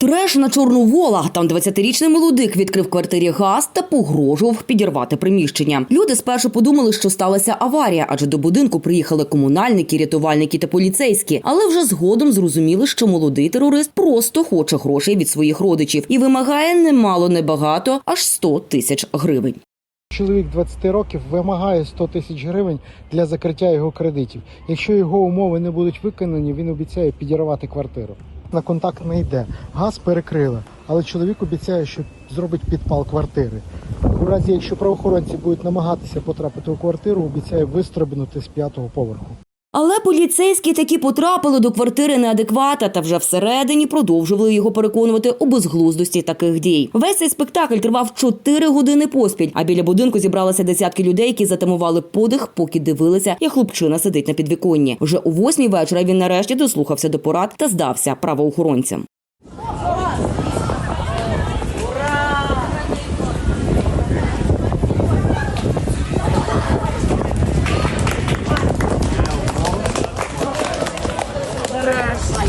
Треш на чорну вола. Там 20-річний молодик відкрив квартирі газ та погрожував підірвати приміщення. Люди спершу подумали, що сталася аварія, адже до будинку приїхали комунальники, рятувальники та поліцейські. Але вже згодом зрозуміли, що молодий терорист просто хоче грошей від своїх родичів і вимагає немало небагато, аж 100 тисяч гривень. Чоловік 20 років вимагає 100 тисяч гривень для закриття його кредитів. Якщо його умови не будуть виконані, він обіцяє підірвати квартиру. На контакт не йде. Газ перекрили, але чоловік обіцяє, що зробить підпал квартири. У разі, якщо правоохоронці будуть намагатися потрапити у квартиру, обіцяє вистрибнути з п'ятого поверху. Але поліцейські таки потрапили до квартири неадеквата та вже всередині продовжували його переконувати у безглуздості таких дій. Весь цей спектакль тривав 4 години поспіль. А біля будинку зібралися десятки людей, які затамували подих, поки дивилися, як хлопчина сидить на підвіконні. Вже у восьмій вечора він нарешті дослухався до порад та здався правоохоронцям.